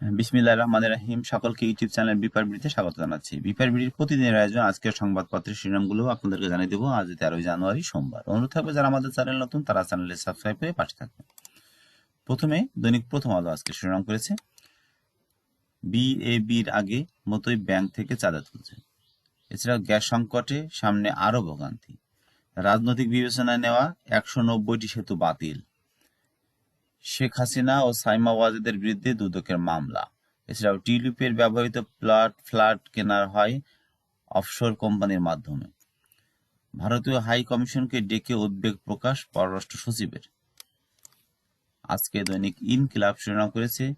বিসমিল্লাহ রহমান রাহিম। সকলকে YouTube channel বিপার বিড়িতে স্বাগত জানাচ্ছি। বিপার বিড়ির প্রতিদিনের আয়োজন আজকের সংবাদপত্রের শিরোনামগুলো আপনাদেরকে জানিয়ে দেবো আজ তেরোই জানুয়ারি সোমবার। অনুরোধ থাকবে যারা আমাদের চ্যানেল নতুন, তারা চ্যানেলে সাবস্ক্রাইব করে পাশে থাকবে প্রথমে দৈনিক প্রথম আলো আজকে শিরোনাম করেছে। বিএবির আগে মতোই ব্যাংক থেকে চাঁদা তুলছে। এছাড়াও গ্যাস সংকটে সামনে আরও ভোগান্তি। রাজনৈতিক বিবেচনায় নেওয়া একশো নব্বইটি সেতু বাতিল। শেখ হাসিনা ও সাইমা ওয়াজেদের বিরুদ্ধে দুদকের মামলা। এছাড়াও টিউলিপের ব্যবহৃত প্লট, ফ্ল্যাট কেনার হয় অফশোর কোম্পানির মাধ্যমে। ভারতীয় হাই কমিশনকে ডেকে উদ্বেগ প্রকাশ পররাষ্ট্র সচিবের। আজকে দৈনিক ইনকিলাব শিরোনাম করেছে,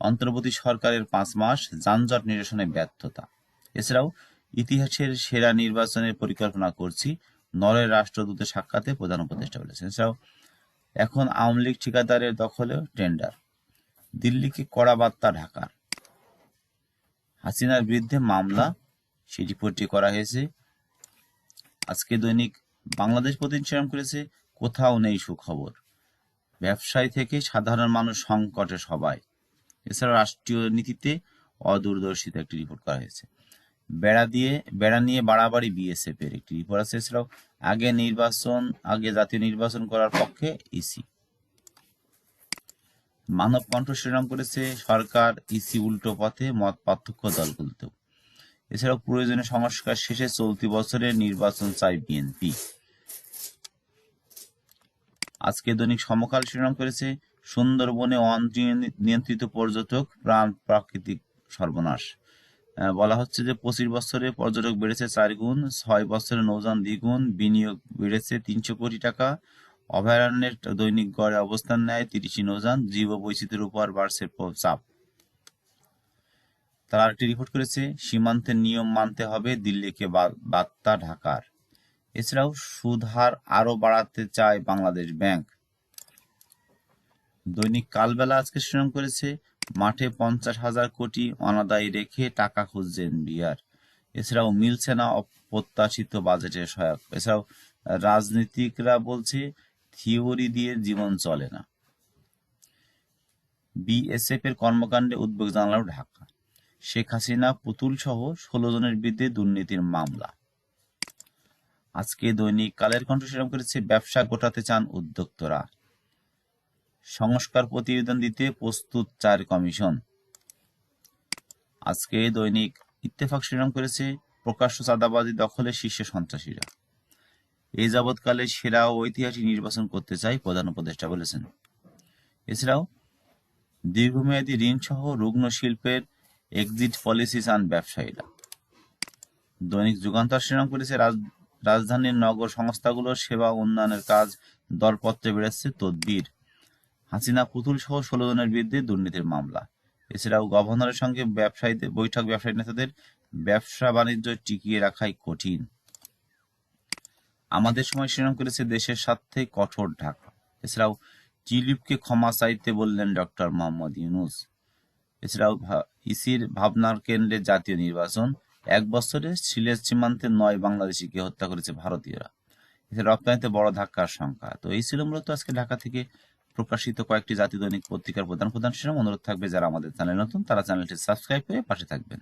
অন্তর্বর্তী সরকারের পাঁচ মাস যানজট নিরসনে ব্যর্থতা। এছাড়াও ইতিহাসের সেরা নির্বাচনের পরিকল্পনা করছি, নরের রাষ্ট্রদূতের সাক্ষাতে প্রধান উপদেষ্টা বলেছেন। এছাড়াও এখন আওয়ামী লীগ ঠিকাদারের দখলেও টেন্ডার। দিল্লিকে কড়া বার্তা ঢাকার হাসিনার বিরুদ্ধে মামলা সেই রিপোর্টটি করা হয়েছে। আজকে দৈনিক বাংলাদেশ প্রতিনিধিত্ব করেছে, কোথাও নেই সুখবর। ব্যবসায়ী থেকে সাধারণ মানুষ সংকটে সবাই। এছাড়া রাষ্ট্রীয় নীতিতে অদূরদর্শিতা একটি রিপোর্ট করা হয়েছে। বেড়া দিয়ে, বেড়া নিয়ে বাড়াবাড়ি বিএসএফ এর একটি রিপোর্ট আছে এছাড়াও আগে নির্বাচন, আগে জাতীয় নির্বাচন করার পক্ষে ইসি মানব কণ্ঠ শিরোনাম করেছে, সরকার ইসি উল্টো পথে মত পার্থক্য দলগুলোতেও। এছাড়াও প্রয়োজনীয় সংস্কার শেষে চলতি বছরের নির্বাচন চাই বিএনপি আজকে দৈনিক সমকাল শিরোনাম করেছে, সুন্দরবনে অনিয়ন্ত্রিত পর্যটক প্রাণ প্রাকৃতিক সর্বনাশ। বলা হচ্ছে যে পঁচিশ বছরে পর্যটক বেড়েছে চার গুণ, ছয় বছরে নৌযান দ্বিগুণ বিনিয়োগ বেড়েছে তিনশো কোটি টাকা। অভয়ারণ্যের দৈনিক গড়ে অবস্থান নেয় তিরিশি নৌযান জীব বৈচিত্র্যের উপর বাড়ছে চাপ। তারা আরেকটি রিপোর্ট করেছে, সীমান্তের নিয়ম মানতে হবে দিল্লিকে বার্তা ঢাকার। এছাড়াও সুদ হার আরও বাড়াতে চায় বাংলাদেশ ব্যাংক। দৈনিক কালবেলা আজকে শিরোনাম করেছে মাঠে পঞ্চাশ হাজার কোটি অনাদায়ী রেখে টাকা খুঁজছেন বিহার এছাড়াও মিলছে না অপ্রত্যাশিত বাজেটের সহায়ক। এছাড়াও রাজনীতিকরা বলছে থিওরি দিয়ে জীবন চলে না। বিএসএফ এর কর্মকাণ্ডে উদ্বেগ জানালো ঢাকা। শেখ হাসিনা, পুতুল সহ ষোলো জনের বিরুদ্ধে দুর্নীতির মামলা। আজকে দৈনিক কালের কণ্ঠ শিরোনাম করেছে, ব্যবসা গোটাতে চান উদ্যোক্তরা। সংস্কার প্রতিবেদন দিতে প্রস্তুত চার কমিশন। আজকে দৈনিক ইত্তেফাক শিরোনাম করেছে প্রকাশ্য চাঁদাবাজি দখলে শীর্ষে সন্ত্রাসীরা। এই যাবৎকালে সেরা ও ঐতিহাসিক নির্বাচন করতে চাই প্রধান উপদেষ্টা বলেছেন। এছাড়াও, দীর্ঘমেয়াদী ঋণ সহ রুগ্ন শিল্পের এক্সিট পলিসি চান ব্যবসায়ীরা। দৈনিক যুগান্তর শিরোনাম করেছে রাজ- রাজধানীর নগর সংস্থাগুলোর সেবা উন্নয়নের কাজ দরপত্রে বেড়েছে তদবির। হাসিনা পুতুল সহ ষোলো জনের বিরুদ্ধে দুর্নীতির মামলা। এছাড়াও গভর্নরের সঙ্গে ব্যবসায়ীদের, বৈঠক ব্যবসায়ী নেতাদের ব্যবসা বাণিজ্য টিকিয়ে রাখাই কঠিন। আমাদের সময় শিরোনাম করেছে দেশের স্বার্থে কঠোর ঢাকা। এছাড়াও টিলিপকে ক্ষমা চাইতে বললেন ডক্টর মোহাম্মদ ইউনুস। এছাড়াও ইসির ভাবনার কেন্দ্রে জাতীয় নির্বাচন। এক বছরে সিলেট সীমান্তে নয় বাংলাদেশিকে হত্যা করেছে ভারতীয়রা। এছাড়া রপ্তানিতে বড় ধাক্কার সংখ্যা। তো এই ছিল মূলত আজকে ঢাকা থেকে প্রকাশিত কয়েকটি জাতি দৈনিক পত্রিকার প্রধান প্রধান শিরোনাম অনুরোধ থাকবে যারা আমাদের চ্যানেল নতুন, তারা চ্যানেলটি সাবস্ক্রাইব করে পাশে থাকবেন।